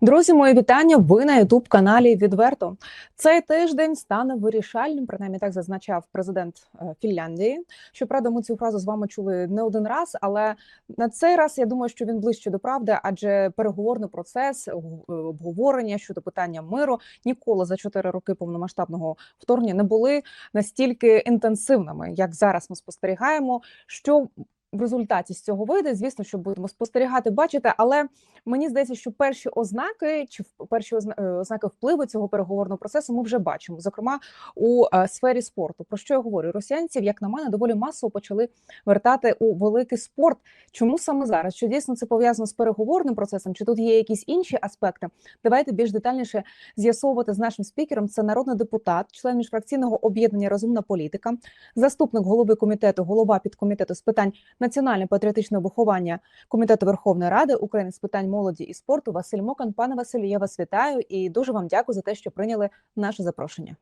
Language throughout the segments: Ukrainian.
Друзі, мої вітання. Ви на Ютуб каналі Відверто. Цей тиждень стане вирішальним. Принаймні так зазначав президент е, Фінляндії. Щоправда, ми цю фразу з вами чули не один раз, але на цей раз я думаю, що він ближче до правди, адже переговорний процес, е, обговорення щодо питання миру ніколи за чотири роки повномасштабного вторгнення не були настільки інтенсивними, як зараз ми спостерігаємо. Що в результаті з цього вийде, звісно, що будемо спостерігати, бачити, але Мені здається, що перші ознаки чи перші е, ознаки впливу цього переговорного процесу ми вже бачимо, зокрема у е, сфері спорту. Про що я говорю? Росіянців, як на мене, доволі масово почали вертати у великий спорт. Чому саме зараз? Чи дійсно це пов'язано з переговорним процесом? Чи тут є якісь інші аспекти? Давайте більш детальніше з'ясовувати з нашим спікером. Це народний депутат, член міжфракційного об'єднання Розумна політика, заступник голови комітету, голова підкомітету з питань національно-патріотичного виховання комітету Верховної Ради України з питань молоді і спорту Василь Мокан. Пане Василю, я вас вітаю і дуже вам дякую за те, що прийняли наше запрошення.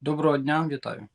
Доброго дня, вітаю.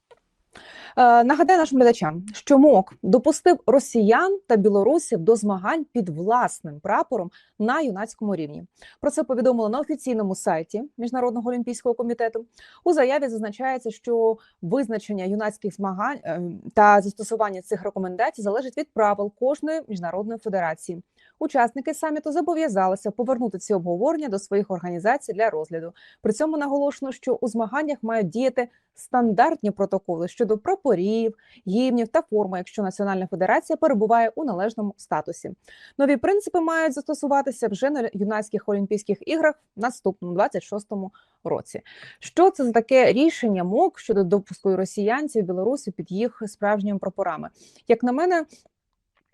Е, нагадаю нашим глядачам, що МОК допустив росіян та білорусів до змагань під власним прапором на юнацькому рівні. Про це повідомили на офіційному сайті Міжнародного олімпійського комітету. У заяві зазначається, що визначення юнацьких змагань е, та застосування цих рекомендацій залежить від правил кожної міжнародної федерації. Учасники саміту зобов'язалися повернути ці обговорення до своїх організацій для розгляду. При цьому наголошено, що у змаганнях мають діяти стандартні протоколи щодо прапорів, гімнів та форми, якщо Національна федерація перебуває у належному статусі. Нові принципи мають застосуватися вже на юнацьких олімпійських іграх в наступному 26-му році. Що це за таке рішення МОК щодо допуску росіянців Білорусі під їх справжніми прапорами? Як на мене.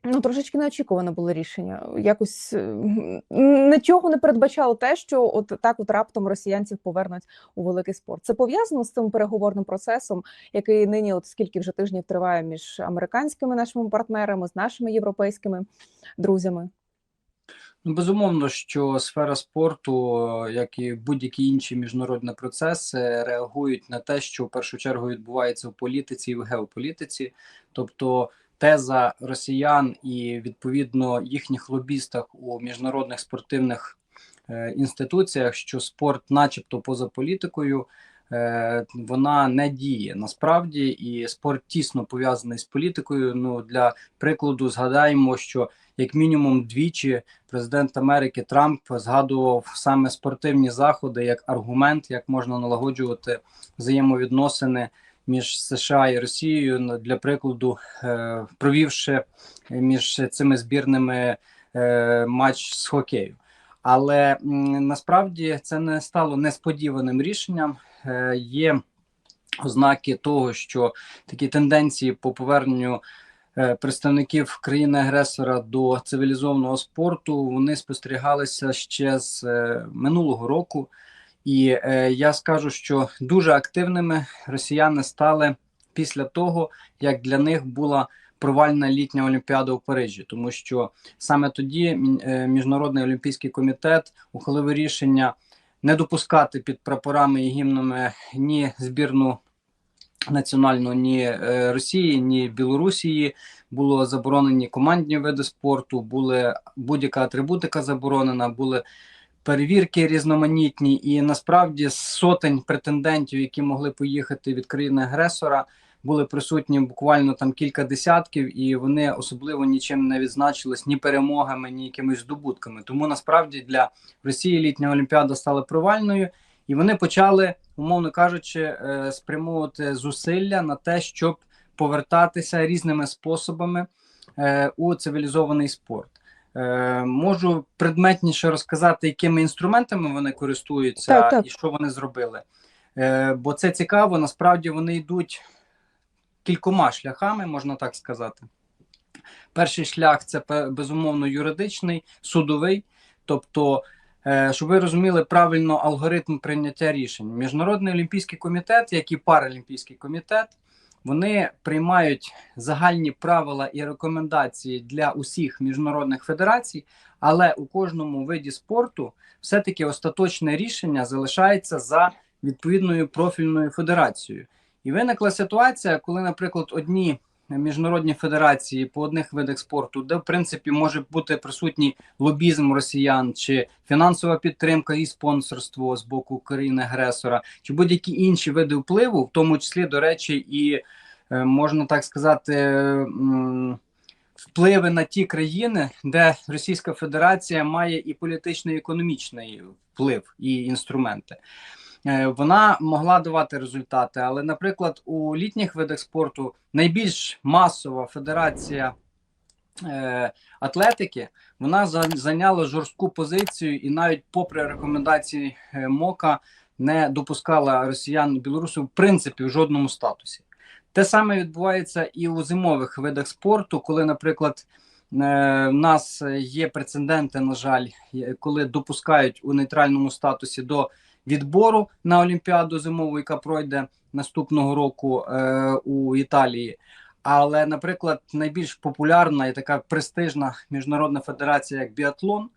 Ну, трошечки неочікуване було рішення. Якось е, нічого не передбачало те, що от так от раптом росіянців повернуть у великий спорт. Це пов'язано з цим переговорним процесом, який нині, от скільки вже тижнів триває між американськими нашими партнерами, з нашими європейськими друзями. Ну, безумовно, що сфера спорту, як і будь-які інші міжнародні процеси, реагують на те, що в першу чергу відбувається в політиці і в геополітиці, тобто теза росіян і відповідно їхніх лобістах у міжнародних спортивних е, інституціях, що спорт, начебто, поза політикою. е, Вона не діє насправді, і спорт тісно пов'язаний з політикою. Ну для прикладу, згадаємо, що як мінімум двічі президент Америки Трамп згадував саме спортивні заходи як аргумент, як можна налагоджувати взаємовідносини між США і Росією. Ну, Для прикладу, е, провівши між цими збірними е, матч з хокею. Але насправді це не стало несподіваним рішенням. Е, Є ознаки того, що такі тенденції по поверненню представників країни-агресора до цивілізованого спорту вони спостерігалися ще з минулого року. І е, я скажу, що дуже активними росіяни стали після того, як для них була провальна літня олімпіада у Парижі, тому що саме тоді е, міжнародний олімпійський комітет ухвалив рішення не допускати під прапорами і гімнами ні збірну національну ні е, Росії, ні Білорусії. Було заборонені командні види спорту, були будь-яка атрибутика заборонена, були перевірки різноманітні, і насправді сотень претендентів, які могли поїхати від країни агресора, були присутні буквально там кілька десятків, і вони особливо нічим не відзначились ні перемогами, ні якимись здобутками. Тому насправді для Росії літня Олімпіада стала провальною, і вони почали, умовно кажучи, е, спрямовувати зусилля на те, щоб повертатися різними способами е, у цивілізований спорт. Е, Можу предметніше розказати, якими інструментами вони користуються Так, так. і що вони зробили. Е, Бо це цікаво, насправді вони йдуть кількома шляхами, можна так сказати. Перший шлях це безумовно юридичний, судовий. Тобто, е, щоб ви розуміли правильно алгоритм прийняття рішень. Міжнародний олімпійський комітет, як і паралімпійський комітет, вони приймають загальні правила і рекомендації для усіх міжнародних федерацій, але у кожному виді спорту все-таки остаточне рішення залишається за відповідною профільною федерацією. І виникла ситуація, коли, наприклад, одні міжнародні федерації по одних видах спорту, де в принципі може бути присутній лобізм росіян, чи фінансова підтримка і спонсорство з боку країни-агресора, чи будь-які інші види впливу, в тому числі, до речі, і е, можна так сказати. Впливи на ті країни, де Російська Федерація має і політичний, і економічний вплив і інструменти. Е, Вона могла давати результати, але, наприклад, у літніх видах спорту найбільш масова федерація е, атлетики вона за- зайняла жорстку позицію, і навіть попри рекомендації е, МОКа не допускала росіян білорусів в принципі в жодному статусі. Те саме відбувається і у зимових видах спорту, коли, наприклад, в нас є прецеденти, на жаль, коли допускають у нейтральному статусі до відбору на Олімпіаду зимову, яка пройде наступного року е, у Італії. Але, наприклад, найбільш популярна і така престижна міжнародна федерація, як біатлон,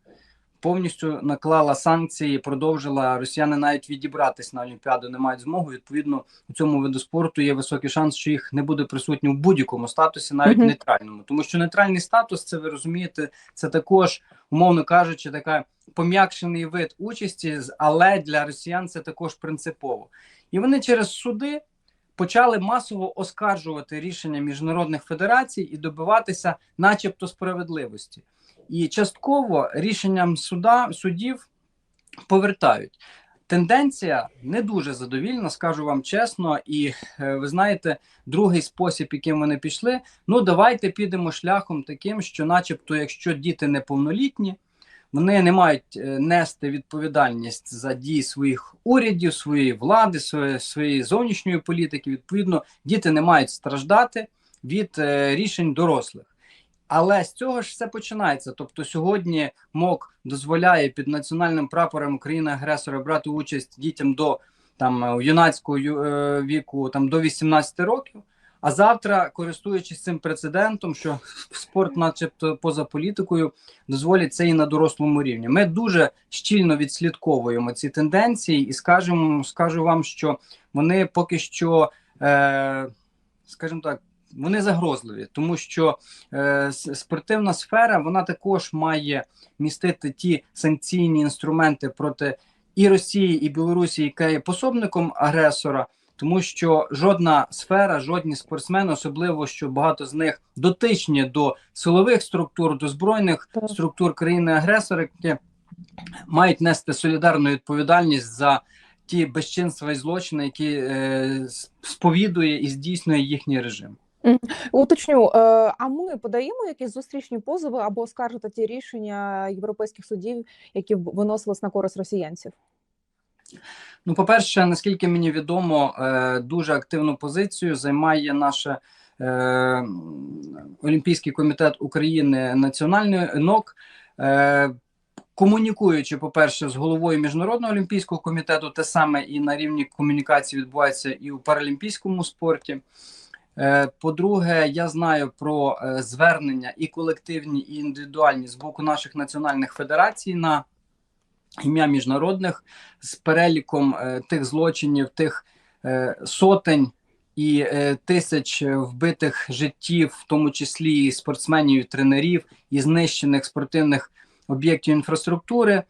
повністю наклала санкції, продовжила росіяни навіть відібратись на Олімпіаду, не мають змогу. Відповідно, у цьому виду спорту є високий шанс, що їх не буде присутньо в будь-якому статусі, навіть Мгм. нейтральному. Тому що нейтральний статус, це ви розумієте, це також, умовно кажучи, така пом'якшений вид участі, але для росіян це також принципово. І вони через суди почали масово оскаржувати рішення міжнародних федерацій і добиватися, начебто, справедливості. І частково рішенням суда судів повертають. Тенденція не дуже задовільна, скажу вам чесно. І е, ви знаєте, другий спосіб, яким вони пішли. Ну давайте підемо шляхом таким, що, начебто, якщо діти неповнолітні, вони не мають е, нести відповідальність за дії своїх урядів, своєї влади, своєї, зовнішньої політики. Відповідно, діти не мають страждати від е, рішень дорослих. Але з цього ж все починається. Тобто, сьогодні МОК дозволяє під національним прапором країни-агресора брати участь дітям до там е, юнацького віку, там до 18 років. А завтра, користуючись цим прецедентом, що спорт, начебто, поза політикою, дозволять це і на дорослому рівні. Ми дуже щільно відслідковуємо ці тенденції, і скажемо, скажу вам, що вони поки що, е, скажімо так, вони загрозливі, тому що е, спортивна сфера вона також має містити ті санкційні інструменти проти і Росії, і Білорусі, яка є пособником агресора. Тому що жодна сфера, жодні спортсмени, особливо що багато з них дотичні до силових структур, до збройних структур країни-агресора, які мають нести солідарну відповідальність за ті безчинства і злочини, які е, сповідує і здійснює їхній режим. Уточню, е, а ми подаємо якісь зустрічні позови або скаржити ті рішення європейських судів, які виносились на користь росіянців? Ну, по-перше, наскільки мені відомо, е, дуже активну позицію займає наше е, Олімпійський комітет України національний НОК. Е, Комунікуючи, по-перше, з головою міжнародного олімпійського комітету, те саме і на рівні комунікації відбувається і у паралімпійському спорті. По-друге, я знаю про звернення і колективні, і індивідуальні з боку наших національних федерацій на ім'я міжнародних з переліком е, тих злочинів, тих е, сотень і е, тисяч вбитих життів, в тому числі і спортсменів, і тренерів, і знищених спортивних об'єктів інфраструктури.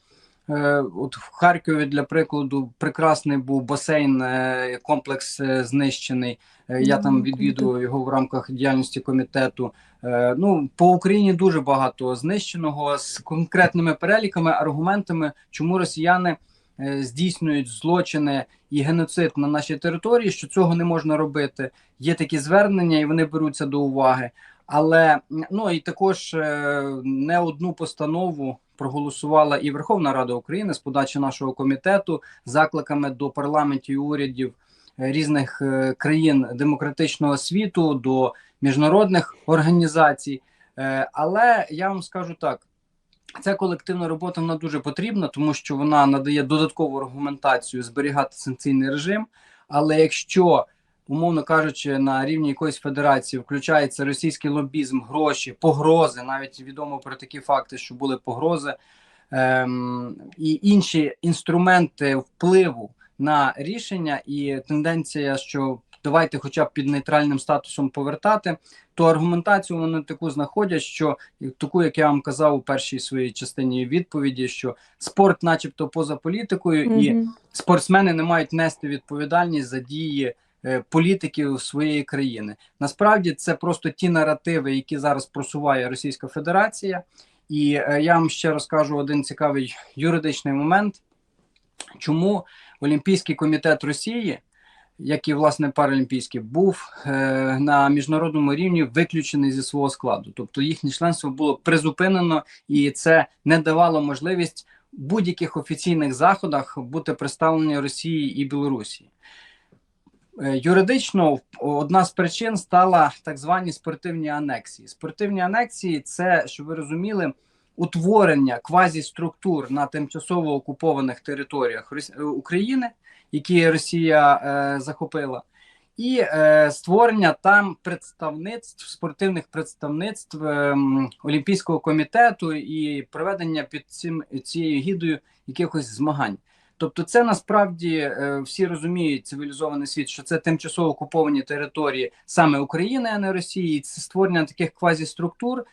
Е, От в Харкові, для прикладу, прекрасний був басейн, е, комплекс е, знищений. Я там відвідував його в рамках діяльності комітету. Ну по Україні дуже багато знищеного з конкретними переліками, аргументами, чому росіяни здійснюють злочини і геноцид на нашій території, що цього не можна робити. Є такі звернення, і вони беруться до уваги. Але ну і також е, не одну постанову проголосувала і Верховна Рада України з подачі нашого комітету закликами до парламентів і урядів е, різних е, країн демократичного світу, до міжнародних організацій. Але я вам скажу так: ця колективна робота вона дуже потрібна, тому що вона надає додаткову аргументацію зберігати санкційний режим. Але якщо, умовно кажучи, на рівні якоїсь федерації включається російський лобізм, гроші, погрози, навіть відомо про такі факти, що були погрози, ем, і інші інструменти впливу на рішення, і тенденція, що давайте, хоча б під нейтральним статусом повертати. То аргументацію вони таку знаходять, що таку, як я вам казав у першій своїй частині відповіді, що спорт, начебто, поза політикою, і спортсмени не мають нести відповідальність за дії політиків своєї країни. Насправді це просто ті наративи, які зараз просуває Російська Федерація. І е, я вам ще розкажу один цікавий юридичний момент, чому Олімпійський комітет Росії, як і власне Паралімпійський, був е, на міжнародному рівні виключений зі свого складу. Тобто їхнє членство було призупинено, і це не давало можливість будь-яких офіційних заходах бути представлені Росії і Білорусі. Е, Юридично одна з причин стала так звані спортивні анексії. Спортивні анексії це, щоб ви розуміли, утворення квазіструктур на тимчасово окупованих територіях е, України, які Росія е, захопила, і е, створення там представництв, спортивних представництв е, Олімпійського комітету і проведення під цим цією гідою якихось змагань. Тобто, це насправді е, всі розуміють цивілізований світ, що це тимчасово окуповані території саме України, а не Росії. Це створення таких квазіструктур е,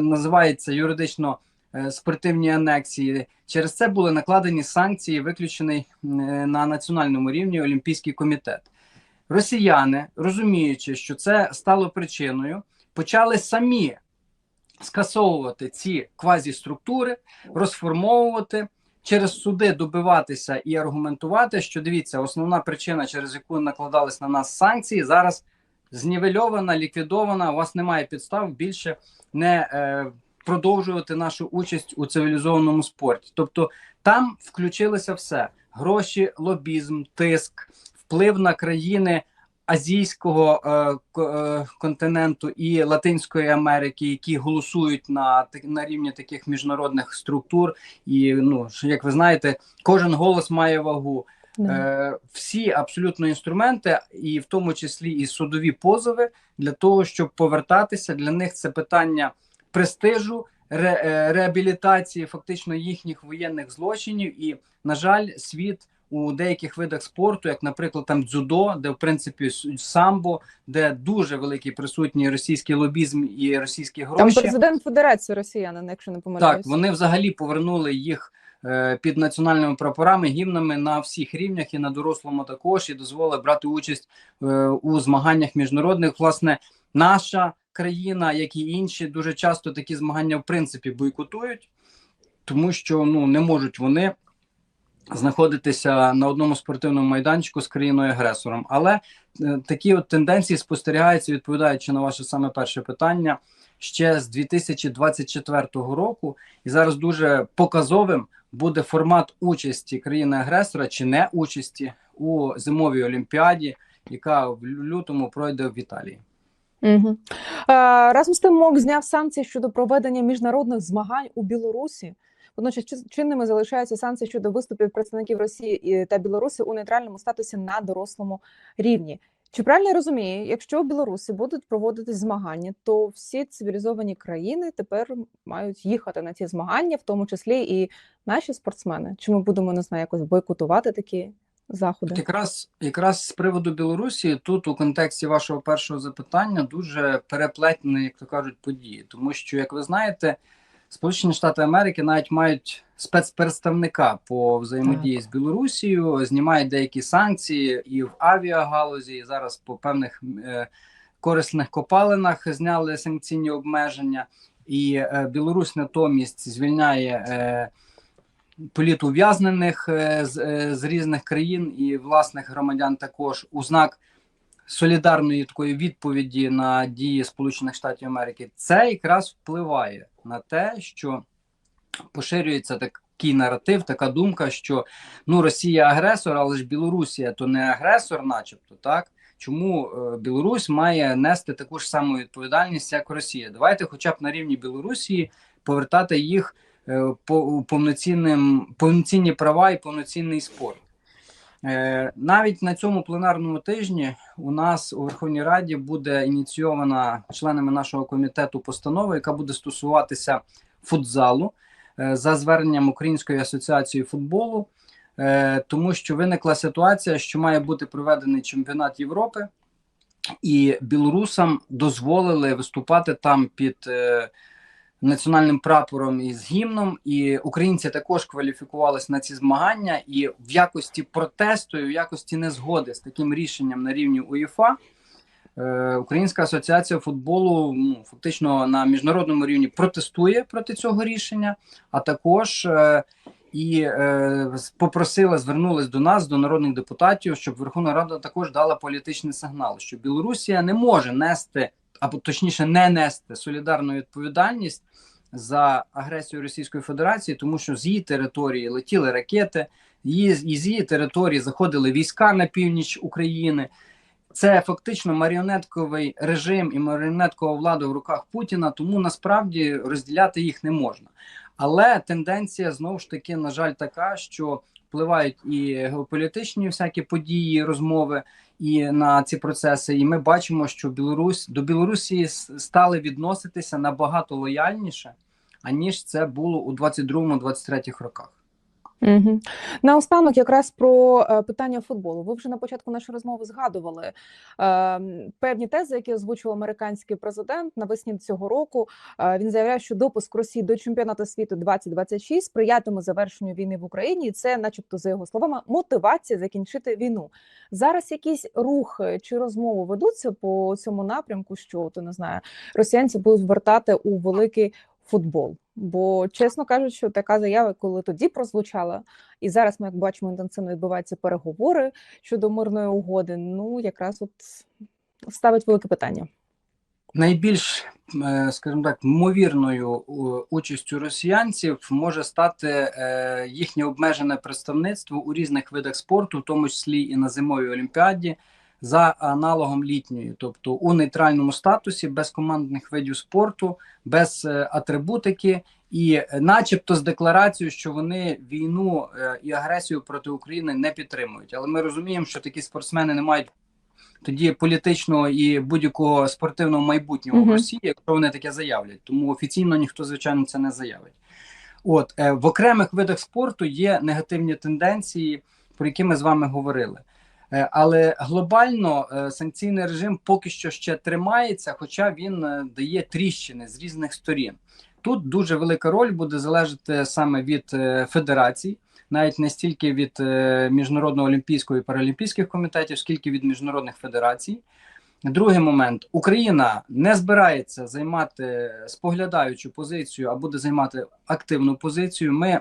називається юридично е, спортивні анексії. Через це були накладені санкції, виключений на національному рівні Олімпійський комітет. Росіяни, розуміючи, що це стало причиною, почали самі скасовувати ці квазіструктури, розформовувати через суди добиватися і аргументувати, що дивіться, основна причина, через яку накладались на нас санкції, зараз знівельована, ліквідована. У вас немає підстав більше не е, продовжувати нашу участь у цивілізованому спорті. Тобто там включилося все: гроші, лобізм, тиск, вплив на країни. Азійського е, е, континенту і Латинської Америки, які голосують на на рівні таких міжнародних структур, і ну як ви знаєте, кожен голос має вагу. Е, всі абсолютно інструменти, і в тому числі і судові позови, для того, щоб повертатися. Для них це питання престижу, ре, е, реабілітації фактично їхніх воєнних злочинів. І, на жаль, світ у деяких видах спорту, як, наприклад, там дзюдо, де в принципі самбо, де дуже великий присутній російський лобізм і російські Там гроші. президент Федерації росіянин, якщо не Так, вони взагалі повернули їх е, під національними прапорами, гімнами на всіх рівнях і на дорослому також, і дозволили брати участь е, у змаганнях міжнародних. Власне, наша країна, як і інші, дуже часто такі змагання в принципі бойкотують, тому що ну не можуть вони знаходитися на одному спортивному майданчику з країною агресором. Але е, такі от тенденції спостерігаються, відповідаючи на ваше саме перше питання ще з 2024 року, і зараз дуже показовим буде формат участі країни-агресора чи не участі у зимовій олімпіаді, яка в лютому пройде в Італії. Угу. Разом з тим МОК зняв санкції щодо проведення міжнародних змагань у Білорусі. Водночас чи- чинними залишаються санкції щодо виступів представників Росії та Білорусі у нейтральному статусі на дорослому рівні. Чи правильно я розумію, якщо Білорусі будуть проводитись змагання, то всі цивілізовані країни тепер мають їхати на ці змагання, в тому числі і наші спортсмени? Чи ми будемо не знаю, якось бойкотувати такі заходи? Якраз якраз з приводу Білорусі, тут у контексті вашого першого запитання дуже переплетені, як то кажуть, події, тому що, як ви знаєте, Сполучені Штати Америки навіть мають спецпредставника по взаємодії з Білорусією, знімають деякі санкції і в авіагалузі, і зараз по певних е, корисних копалинах зняли санкційні обмеження, і е, Білорусь натомість звільняє. Е, політув'язнених е, з, е, з різних країн і власних громадян також у знак солідарної такої відповіді на дії Сполучених Штатів Америки. Це якраз впливає на те, що поширюється такий наратив, така думка, що ну Росія агресор, але ж Білорусія то не агресор, начебто, так. Чому е, Білорусь має нести таку ж саму відповідальність, як Росія? Давайте, хоча б на рівні Білорусі, повертати їх е, по повноцінним повноцінні права і повноцінний спорт. Е, навіть на цьому пленарному тижні у нас у Верховній Раді буде ініційована членами нашого комітету постанова, яка буде стосуватися футзалу е, за зверненням Української асоціації футболу. е, тому що виникла ситуація, що має бути проведений чемпіонат Європи, і білорусам дозволили виступати там під національним прапором і з гімном. І українці також кваліфікувалися на ці змагання. І в якості протесту, і в якості незгоди з таким рішенням на рівні УЄФА. Е, Українська асоціація футболу ну, фактично на міжнародному рівні протестує проти цього рішення, а також е, і е, попросила, звернулась до нас, до народних депутатів, щоб Верховна Рада також дала політичний сигнал, що Білорусія не може нести, або точніше, не нести солідарну відповідальність за агресію Російської Федерації, тому що з її території летіли ракети, її, з її території заходили війська на північ України. Це фактично маріонетковий режим і маріонеткова влада в руках Путіна, тому насправді розділяти їх не можна. Але тенденція знову ж таки, на жаль, така, що впливають і геополітичні всякі події, розмови і на ці процеси. І ми бачимо, що Білорусь до Білорусі стали відноситися набагато лояльніше, аніж це було у 22-23 роках. Угу. Наостанок, якраз про е, питання футболу. Ви вже на початку нашої розмови згадували е, певні тези, які озвучив американський президент навесні цього року. Е, він заявляє, що допуск Росії до чемпіонату світу 2026 сприятиме завершенню війни в Україні, і це, начебто, за його словами, мотивація закінчити війну. Зараз якісь рухи чи розмови ведуться по цьому напрямку, що то не знаю, росіянці будуть вертати у великий футбол. Бо, чесно кажучи, така заява, коли тоді прозвучала, і зараз ми, як бачимо, інтенсивно відбуваються переговори щодо мирної угоди. Ну, якраз от ставить велике питання. Найбільш, е, скажімо так, ймовірною е, участю росіянців може стати е, їхнє обмежене представництво у різних видах спорту, в тому числі і на зимовій олімпіаді, за аналогом літньої, тобто у нейтральному статусі, без командних видів спорту, без е, атрибутики, і, е, начебто, з декларацією, що вони війну е, і агресію проти України не підтримують. Але ми розуміємо, що такі спортсмени не мають тоді політичного і будь-якого спортивного майбутнього Мгм. в Росії, якщо вони таке заявлять. Тому офіційно ніхто, звичайно, це не заявить. От е, в окремих видах спорту є негативні тенденції, про які ми з вами говорили. Е, але глобально е, санкційний режим поки що ще тримається, хоча він е, дає тріщини з різних сторін. Тут дуже велика роль буде залежати саме від федерацій, навіть не стільки від міжнародного олімпійського і паралімпійських комітетів, скільки від міжнародних федерацій. Другий момент: Україна не збирається займати споглядаючу позицію, а буде займати активну позицію. Ми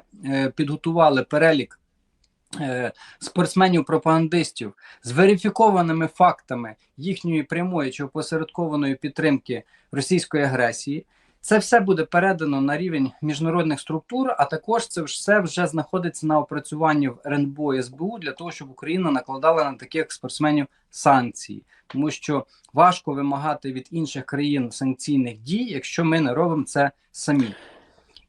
підготували перелік спортсменів-пропагандистів з верифікованими фактами їхньої прямої чи опосередкованої підтримки російської агресії. Це все буде передано на рівень міжнародних структур, а також це все вже знаходиться на опрацюванні в РНБО і СБУ для того, щоб Україна накладала на таких спортсменів санкції, тому що важко вимагати від інших країн санкційних дій, якщо ми не робимо це самі.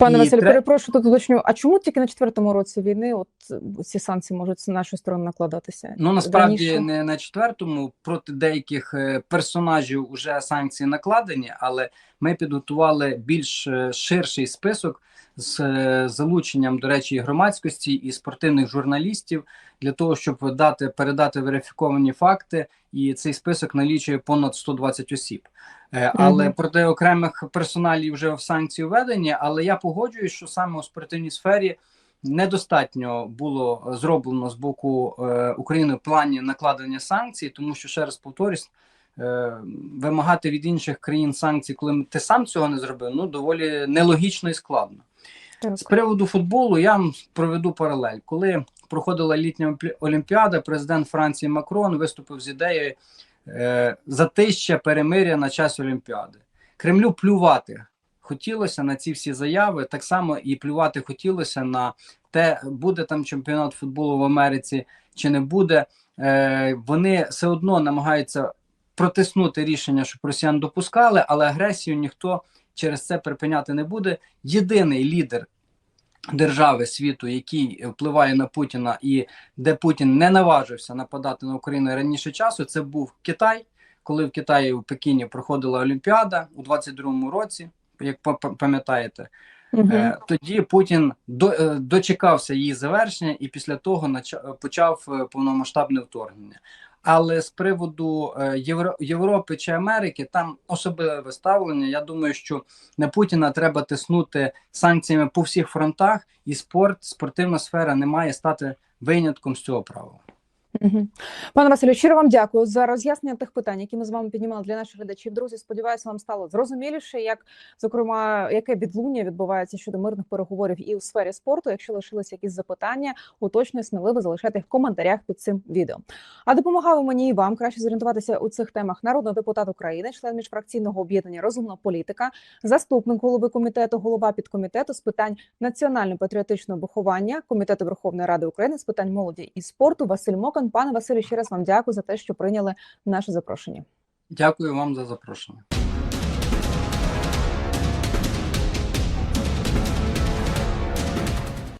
Пане І Василь, тре- перепрошую, тут уточню. А чому тільки на четвертому році війни от е, ці санкції можуть з нашої сторони накладатися? Ну насправді Раніше? не на четвертому проти деяких е, персонажів вже санкції накладені, але ми підготували більш е, ширший список з залученням, до речі, і громадськості і спортивних журналістів для того, щоб дати передати верифіковані факти, і цей список налічує понад 120 осіб. Е, Але Мгм. проти окремих персоналів вже в санкції введені. Але я погоджуюсь, що саме у спортивній сфері недостатньо було зроблено з боку е, України в плані накладення санкцій, тому що ще раз повторюсь, е, вимагати від інших країн санкцій, коли ти сам цього не зробив, ну доволі нелогічно і складно. Так. З приводу футболу я вам проведу паралель. Коли проходила літня Олімпі- олімпіада, президент Франції Макрон виступив з ідеєю затища перемиря на час Олімпіади. Кремлю плювати хотілося на ці всі заяви. Так само і плювати хотілося на те, буде там чемпіонат футболу в Америці чи не буде. Е, вони все одно намагаються протиснути рішення, щоб росіян допускали, але агресію ніхто через це припиняти не буде. Єдиний лідер держави світу, який впливає на Путіна, і де Путін не наважився нападати на Україну раніше часу, це був Китай. Коли в Китаї у Пекіні проходила Олімпіада у 22-му році, як па- па- пам'ятаєте. Е, Тоді Путін до, е, дочекався її завершення і після того почав е, повномасштабне вторгнення. Але з приводу е, Європи чи Америки там особливе ставлення. Я думаю, що на Путіна треба тиснути санкціями по всіх фронтах, і спорт, спортивна сфера не має стати винятком з цього правила. Пане Василю, щиро вам дякую за роз'яснення тих питань, які ми з вами піднімали для наших глядачів. Друзі, сподіваюся, вам стало зрозуміліше, як зокрема яке відлуння відбувається щодо мирних переговорів і у сфері спорту. Якщо лишилися якісь запитання, уточнюю, сміливо залишайте їх в коментарях під цим відео. А допомагали мені і вам краще зорієнтуватися у цих темах народний депутат України, член міжфракційного об'єднання Розумна політика, заступник голови комітету, голова підкомітету з питань національно-патріотичного виховання комітету Верховної Ради України з питань молоді і спорту Василь Мокан. Пане Василю, ще раз вам дякую за те, що прийняли наше запрошення. Дякую вам за запрошення.